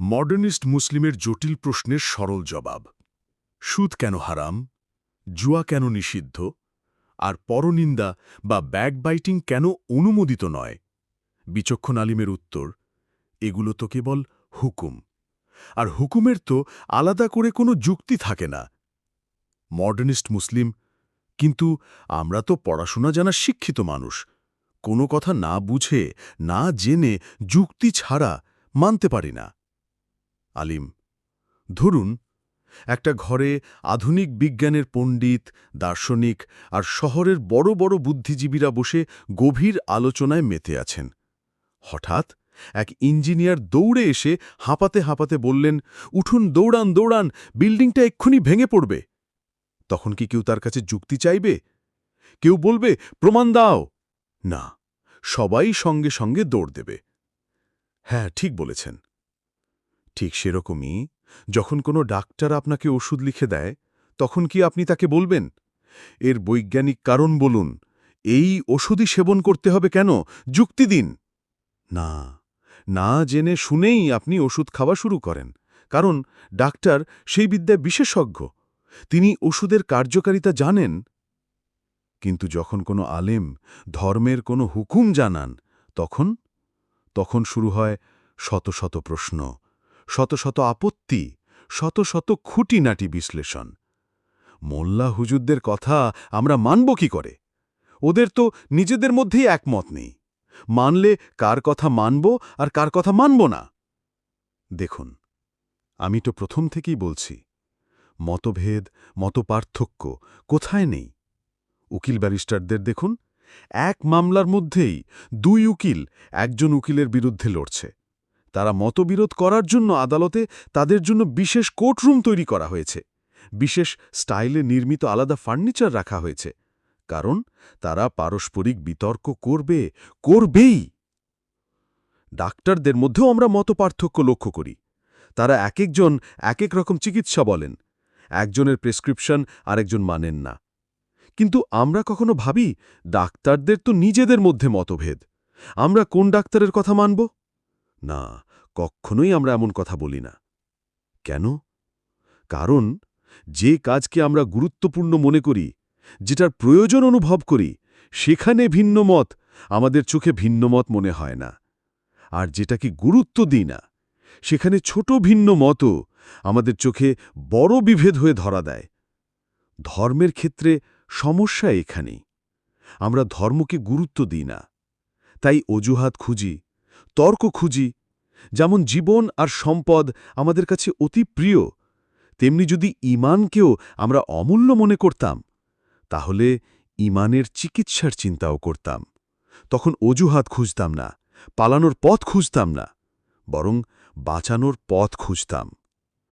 Modernist মুসলিমের জটিল প্রশ্নের সরল জবাব। সুদ কেন হারাম? জুয়া কেন নিষিদ্ধ? আর পরনিন্দা বা ব্যাকবাইটিং কেন অনুমোদিত নয়? বিচক্ষণ আলিমের উত্তর, এগুলো তো কেবল হুকুম। আর হুকুমের তো আলাদা করে কোনো যুক্তি থাকে না। মডার্নিস্ট মুসলিম, কিন্তু আমরা তো পড়াশোনা জানা শিক্ষিত মানুষ। কোনো কথা না বুঝে, না জেনে যুক্তি ছাড়া মানতে পারি না। আলিম। ধরুন, একটা ঘরে আধুনিক বিজ্ঞানের পণ্ডিত, দার্শনিক আর শহরের বড় বড় বুদ্ধিজীবীরা বসে গভীর আলোচনায় মেতে আছেন। হঠাৎ এক ইঞ্জিনিয়ার দৌড়ে এসে হাঁপাতে হাঁপাতে বললেন, উঠুন, দৌড়ান দৌড়ান, বিল্ডিংটা এক্ষুনি ভেঙে পড়বে। তখন কি কেউ তার কাছে যুক্তি চাইবে? কেউ বলবে, প্রমাণ দাও। না, সবাই সঙ্গে সঙ্গে দৌড় দেবে। হ্যাঁ ঠিক বলেছেন। ঠিক সেরকমই, যখন কোনো ডাক্তার আপনাকে ওষুধ লিখে দেয়, তখন কি আপনি তাকে বলবেন? এর বৈজ্ঞানিক কারণ বলুন, এই ওষুধই সেবন করতে হবে কেন? যুক্তি দিন। না না জেনে শুনেই আপনি ওষুধ খাওয়া শুরু করেন, কারণ ডাক্তার সেই বিদ্যায় বিশেষজ্ঞ, তিনি ওষুধের কার্যকারিতা জানেন। কিন্তু যখন কোনো আলেম ধর্মের কোনো হুকুম জানান, তখন তখন শুরু হয় শত শত প্রশ্ন। শত শত আপত্তি, শত শত খুঁটিনাটি বিশ্লেষণ। মোল্লা হুজুরদের কথা আমরা মানব কি করে? ওদের তো নিজেদের মধ্যেই একমত নেই। মানলে কার কথা মানব আর কার কথা মানব না? দেখুন, আমি তো প্রথম থেকেই বলছি, মতভেদ, মতপার্থক্য কোথায় নেই? উকিল ব্যারিস্টারদের দেখুন, এক মামলার মধ্যেই দুই উকিল একজন উকিলের বিরুদ্ধে লড়ছে। তারা মতবিরোধ করার জন্য আদালতে তাদের জন্য বিশেষ কোর্টরুম তৈরি করা হয়েছে। বিশেষ স্টাইলে নির্মিত আলাদা ফার্নিচার রাখা হয়েছে। কারণ তারা পারস্পরিক বিতর্ক করবে, করবেই। ডাক্তারদের মধ্যেও আমরা মতপার্থক্য লক্ষ্য করি। তারা এক একজন এক এক রকম চিকিৎসা বলেন। একজনের প্রেসক্রিপশন আরেকজন মানেন না। কিন্তু আমরা কখনো ভাবি, ডাক্তারদের তো নিজেদের মধ্যে মতভেদ। আমরা কোন ডাক্তারের কথা মানব? না, কখনোই আমরা এমন কথা বলি না। কেন? কারণ যে কাজকে আমরা গুরুত্বপূর্ণ মনে করি, যেটার প্রয়োজন অনুভব করি, সেখানে ভিন্ন মত আমাদের চোখে ভিন্ন মত মনে হয় না। আর যেটাকে গুরুত্ব দিই না, সেখানে ছোট ভিন্ন মতও আমাদের চোখে বড় বিভেদ হয়ে ধরা দেয়। ধর্মের ক্ষেত্রে সমস্যা এখানেই। আমরা ধর্মকে গুরুত্ব দিই না, তাই অজুহাত খুঁজি তর্ক খুঁজি। যেমন জীবন আর সম্পদ আমাদের কাছে অতি প্রিয়, তেমনি যদি ইমানকেও আমরা অমূল্য মনে করতাম, তাহলে ইমানের চিকিৎসার চিন্তাও করতাম। তখন অজুহাত খুঁজতাম না, পালানোর পথ খুঁজতাম না, বরং বাঁচানোর পথ খুঁজতাম।